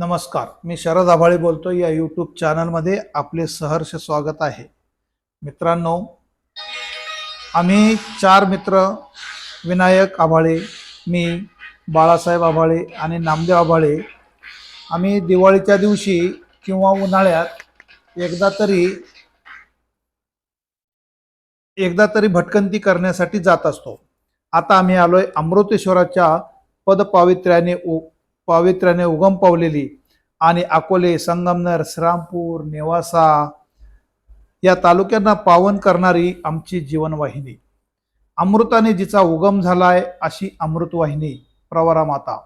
नमस्कार मी शरद आभाळे बोलतो या यूट्यूब चॅनलमध्ये आपले सहर्ष स्वागत आहे. मित्रांनो आम्ही चार मित्र विनायक आभाळे मी बाळासाहेब आभाळे आणि नामदेव आभाळे आम्ही दिवाळीच्या दिवशी किंवा उन्हाळ्यात एकदा तरी एकदा तरी भटकंती करण्यासाठी जात असतो. आता आम्ही आलोय अमृतेश्वराच्या पदपावित्र्याने पावित्र्याने उगम पावलेली आणि अकोले संगमनेर श्रामपूर नेवासा या तालुक्यांना पावन करणारी आमची जीवनवाहिनी. अमृताने जिचा उगम झालाय अशी अमृतवाहिनी प्रवरा माता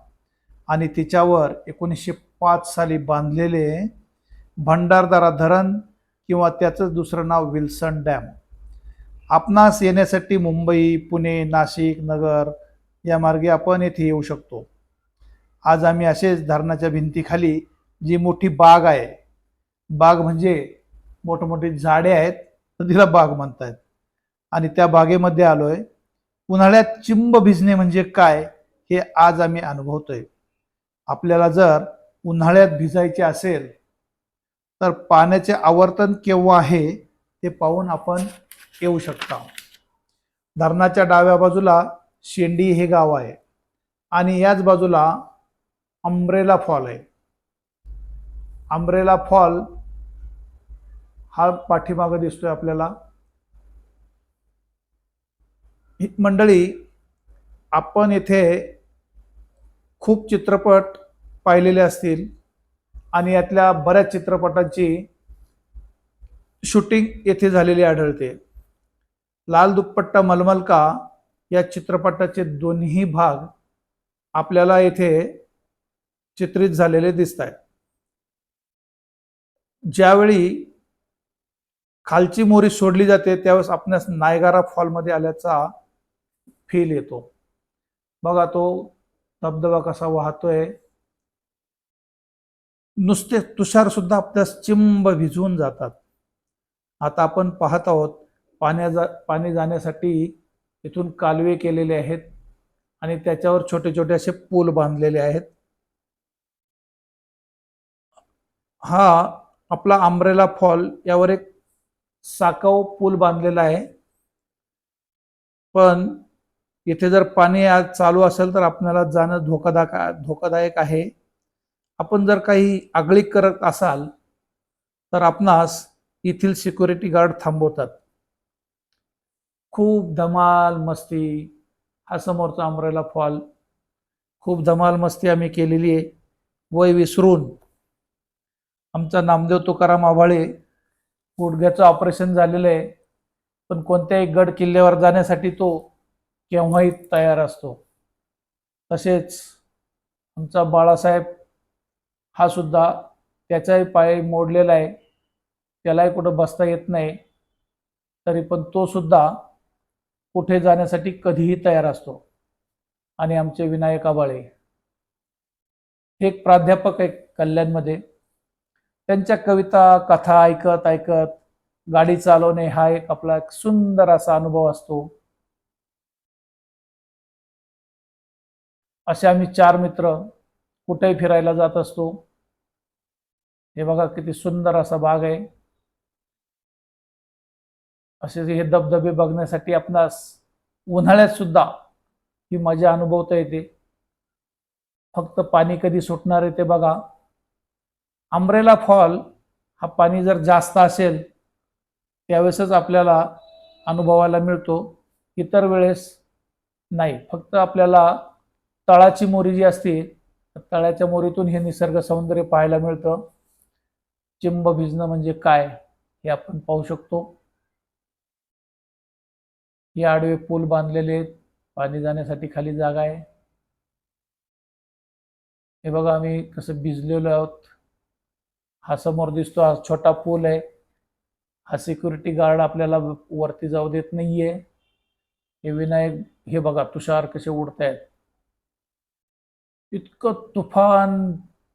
आणि तिच्यावर एकोणीसशे पाच साली बांधलेले भंडारदारा धरण किंवा त्याचं दुसरं नाव विल्सन डॅम. आपणास येण्यासाठी मुंबई पुणे नाशिक नगर या मार्गे आपण येथे येऊ शकतो. आज आम्ही असेच धरणाच्या भिंतीखाली जी मोठी बाग आहे बाग म्हणजे मोठमोठी झाडे आहेत तर तिला बाग म्हणतायत आणि त्या बागेमध्ये आलोय. उन्हाळ्यात चिंब भिजणे म्हणजे काय हे आज आम्ही अनुभवतोय. आपल्याला जर उन्हाळ्यात भिजायचे असेल तर पाण्याचे आवर्तन केव्हा आहे ते पाहून आपण येऊ शकता. धरणाच्या डाव्या बाजूला शेंडी हे गाव आहे. आणि याच बाजूला अंब्रेला फॉल आहे. अंब्रेला फॉल हा पाठीमागं दिसतोय आपल्याला. मंडळी आपण येथे खूप चित्रपट पाहिलेले असतील आणि यातल्या बऱ्याच चित्रपटांची शूटिंग येथे झालेली आढळते. लाल दुप्पट्टा मलमलका या चित्रपटाचे दोन्ही भाग आपल्याला येथे चित्रित झालेले दिसत आहेत ज्यावेळी खालची मोरी सोडली जाते त्यावेळेस आपणास नायगारा फॉलमध्ये आल्याचा फील येतो. बघा तो धबधबा कसा वाहतोय. नुसते तुषार सुद्धा आपल्यास चिंब भिजवून जातात. आता आपण पाहत आहोत पाण्या जा पाणी जाण्यासाठी इथून कालवे केलेले आहेत आणि त्याच्यावर छोटे छोटे असे पूल बांधलेले आहेत. हा आपला आंब्रेला फॉल यावर एक साकाव पूल बांधलेला आहे. पण इथे जर पाणी आज चालू असेल तर आपल्याला जाणं धोकादायक धोकादायक आहे. आपण जर काही आगळीक करत असाल तर आपणास येथील सिक्युरिटी गार्ड थांबवतात. खूप धमाल मस्ती हा समोरचा आंब्रेला फॉल खूप धमाल मस्ती आम्ही केलेली आहे. वय विसरून आमचा नामदेव तुकाराम आभाळे गुडघ्याचं ऑपरेशन झालेलं आहे. पण कोणत्याही गड किल्ल्यावर जाण्यासाठी तो केव्हाही तयार असतो. तसेच आमचा बाळासाहेब हा सुद्धा त्याचाही पाय मोडलेला आहे. त्यालाही कुठं बसता येत नाही. तरी पण तो सुद्धा कुठे जाण्यासाठी कधीही तयार असतो. आणि आमचे विनायक आबाळे हे एक प्राध्यापक आहे कल्याणमध्ये. त्यांच्या कविता कथा ऐकत ऐकत गाडी चालवणे हा एक आपला एक सुंदर असा अनुभव असतो. असे आम्ही चार मित्र कुठेही फिरायला जात असतो. हे बघा किती सुंदर असा बाग आहे. असे हे धबधबे बघण्यासाठी आपणास उन्हाळ्यात सुद्धा ही मजा अनुभवता येते. फक्त पाणी कधी सुटणार आहे ते बघा. आंब्रेला फॉल हा पाणी जर जास्त असेल त्यावेळेसच आपल्याला अनुभवायला मिळतो. इतर वेळेस नाही. फक्त आपल्याला तळाची मोरी जी असते तळ्याच्या मोरीतून हे निसर्ग सौंदर्य पाहायला मिळतं. चिंब भिजणं म्हणजे काय हे आपण पाहू शकतो. हे आडवे पूल बांधलेले आहेत. पाणी जाण्यासाठी खाली जागा आहे. हे बघा आम्ही कसं भिजलेलो आहोत. हा समोर दिसतो हा छोटा पूल आहे. हा सिक्युरिटी गार्ड आपल्याला वरती जाऊ देत नाहीये. हे विनायक हे बघा तुषार कसे उडत आहेत इतकं तुफान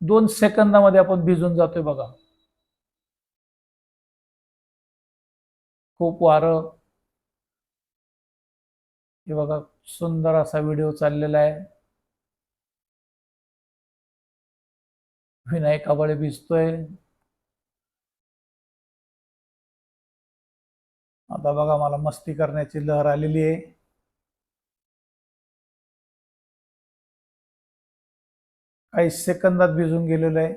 दोन सेकंदामध्ये आपण भिजून जातोय बघा. खूप वारं. हे बघा सुंदर असा व्हिडिओ चाललेला आहे. विनायक आबळे भिजतोय. आता बघा मला मस्ती करण्याची लहर आलेली आहे. काही सेकंदात भिजून गेलेलं आहे.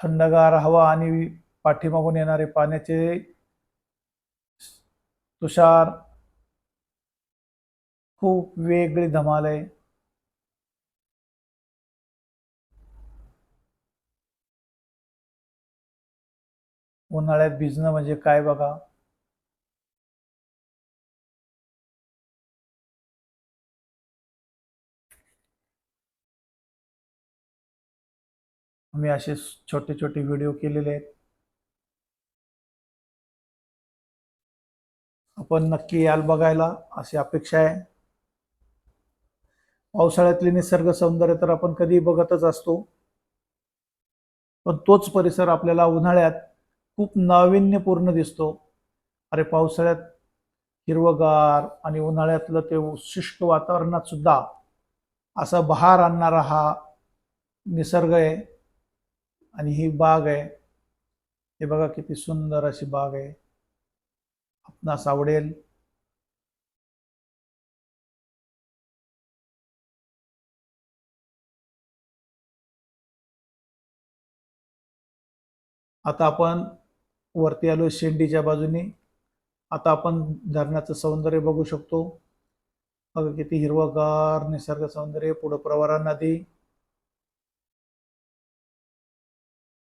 थंडगार हवा आणि पाठीमागून येणारे पाण्याचे तुषार खूप वेगळी धमाल आहे. उन्हाळ्यात भिजणं म्हणजे काय बघा? मी असे छोटे छोटे व्हिडिओ केलेले आहेत. आपण नक्की याल बघायला अशी अपेक्षा आहे. पावसाळ्यातले निसर्ग सौंदर्य तर आपण कधी बघतच असतो. पण तोच परिसर आपल्याला उन्हाळ्यात खूप नाविन्यपूर्ण दिसतो. अरे पावसाळ्यात हिरवगार आणि उन्हाळ्यातलं ते शुष्क वातावरणात सुद्धा असा बहार आणणारा हा निसर्ग आहे आणि ही बाग आहे. हे बघा किती सुंदर अशी बाग आहे. आपणास आवडेल. आता आपण वरती आलो शेंडीच्या बाजूने. आता आपण धरणाचं सौंदर्य बघू शकतो. बघा किती हिरवगार निसर्ग सौंदर्य पुढं प्रवरा नदी.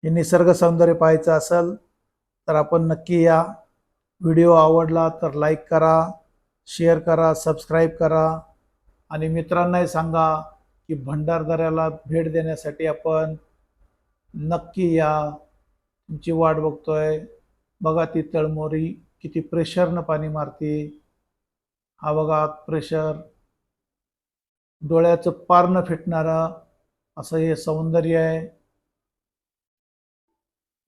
हे निसर्ग सौंदर्य पाहायचं असेल तर आपण नक्की या. व्हिडिओ आवडला तर लाईक करा शेअर करा सबस्क्राईब करा. आणि मित्रांनाही सांगा की भंडारदऱ्याला भेट देण्यासाठी आपण नक्की या. तुमची वाट बघतोय. बघा ती तळमोरी किती प्रेशरनं पाणी मारते. हा बघा प्रेशर. डोळ्याचं पार फिटणारा असं हे सौंदर्य आहे.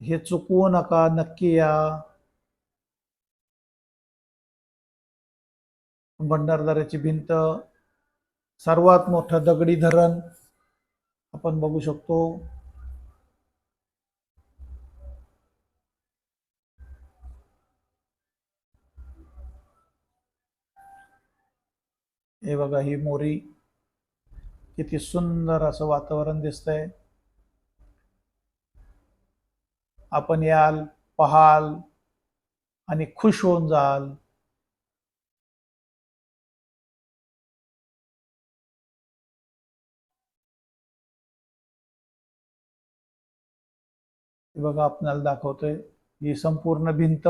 हे चुकवू नका नक्की या. भंडारदऱ्याची भिंत सर्वात मोठं दगडी धरण आपण बघू शकतो. हे बघा ही मोरी किती सुंदर असं वातावरण दिसतंय. आपण याल पहाल आणि खुश होऊन जाल. हे बघा आपल्याला दाखवतोय ही संपूर्ण भिंत